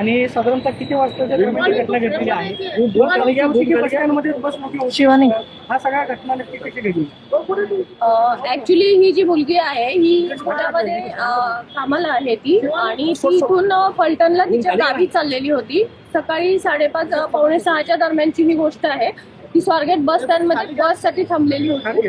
आणि साधारणतः किती वाजताच्या ही घटना घडलेली आहे? बस मोठी होती. शिवानी. हा सगळा घटना नक्की कशी घडली? ऍक्च्युली ही जी मुलगी आहे ही पुण्यामध्ये कामाला आहे ती आणि ती इथून फलटणला तिच्या गावी चाललेली होती. सकाळी साडेपाच पावणे सहाच्या दरम्यानची ही गोष्ट आहे. ती स्वारगेट बस स्टँडमध्ये बससाठी थांबलेली होती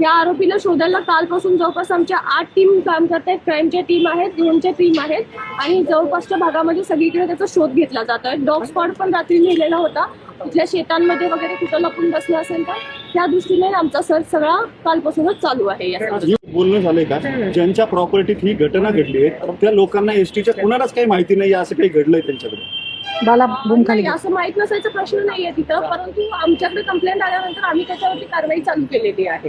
या आरोपीला शोधायला कालपासून जवळपास आमच्या आठ टीम काम करत. आहेत क्राईमच्या टीम आहेत ड्रोनच्या टीम आहेत आणि जवळपासच्या भागामध्ये सगळीकडे त्याचा शोध घेतला जातोय. डॉग स्पॉट पण रात्री लिहिलेला होता. तिथल्या शेतांमध्ये वगैरे कुठं लपून बसलं असेल तर त्या दृष्टीने आमचा सर्च सगळा कालपासूनच चालू आहे या हे बोलणं झालंय का? ज्यांच्या प्रॉपर्टीत ही घटना घडली आहे त्या लोकांना एसटीच्या कुणालाच काही माहिती नाही असं काही घडलंय त्यांच्याकडे? बाला बूम खाली नाही असं माहीत नसायचा प्रश्न नाहीये तिथं परंतु आमच्याकडे कंप्लेंट आल्यानंतर आम्ही त्याच्यावरती कारवाई चालू केलेली आहे.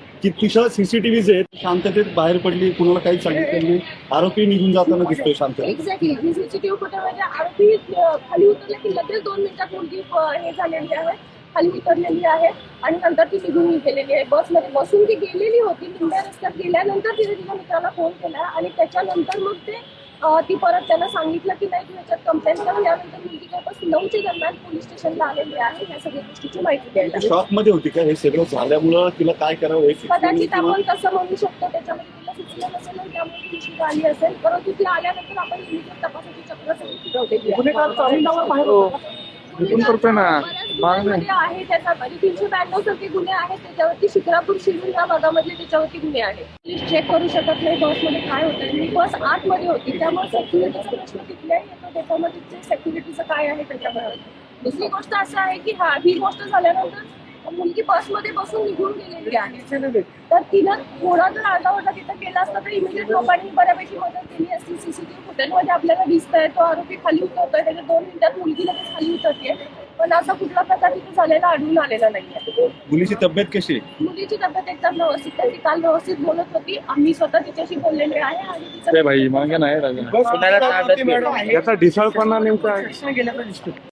कितीशा सीसीटीव्ही जे आहेत शांततेत बाहेर पडली कुणाला काही सांगितलं नाही. आरोपी निघून जाताना दिसतोय शांततेत एक्झॅक्टली ही सीसीटीव्ही फुटेजमध्ये आरोपी खाली उतरले की लगेच दोन मिनिटात मुलगी हे झालेली आहे. खाली उतरलेली आहे आणि नंतर ती निघून गेलेली आहे. बसमध्ये बसून ती गेलेली होती. निम्म्या रस्त्यात गेल्यानंतर तिने तिच्या मित्राला फोन केला आणि त्याच्यानंतर मग ते ती परत त्यांना सांगितलं की नाही तू याच्यात कंप्लेंट कर. यानंतर मुलगी जवळपास नऊच्या दरम्यान पोलीस स्टेशनला आलेली आहे. या सगळ्या गोष्टीची माहिती द्यायला. शॉकमध्ये होती का? हे सगळं झाल्यामुळं तिला काय करावं हे कदाचित आपण तसं म्हणू शकतो त्याच्यामध्ये तिला सुचलं नसेल आणि त्यामुळे ती उशीर आली असेल. परंतु ती आल्यानंतर आपण इमिजिएट तपासाची चक्र सगळी फिरवलेली आहे. इथून करतोय ना गुन्ह्यांमध्ये आहे त्याच्यामध्ये तीनशे ब्याण्णव सारखे गुन्हे आहेत त्याच्यावरती शिक्रापूर शिरूर या भागामधले त्याच्यावरती गुन्हे आहेत. पोलीस चेक करू शकत नाही बसमध्ये काय होतं आणि बस आतमध्ये होती त्यामुळे सेक्युरिटीचा प्रश्न तिथल्याही येतो त्याच्यामध्ये सेक्युरिटीचं काय आहे त्याच्यामध्ये दुसरी गोष्ट असं आहे की हा ही गोष्ट झाल्यानंतर मुलगी बसमध्ये बसून निघून गेलेली आहे. तर तिनं थोडा जर आरडाओरडा तिथं केला असता तर इमिजिएट लोकांनी बऱ्यापैकी मदत केली असती. सीसीटीव्ही फुटेजमध्ये आपल्याला दिसतंय. तो आरोपी खाली उतरतोय. त्याच्या दोन मिनिटात मुलगी लगेच खाली उतरते. पण असा कुठला प्रकार तिथे झालेला आढळून आलेला नाहीये. मुलीची तब्येत कशी? आहे मुलीची तब्येत एकदम व्यवस्थित आहे. ती काल व्यवस्थित बोलत होती. आम्ही स्वतः तिच्याशी बोललेले आहे आणि तिचं भाई मागे नाही बस याचा ढिसाळपणा नेमका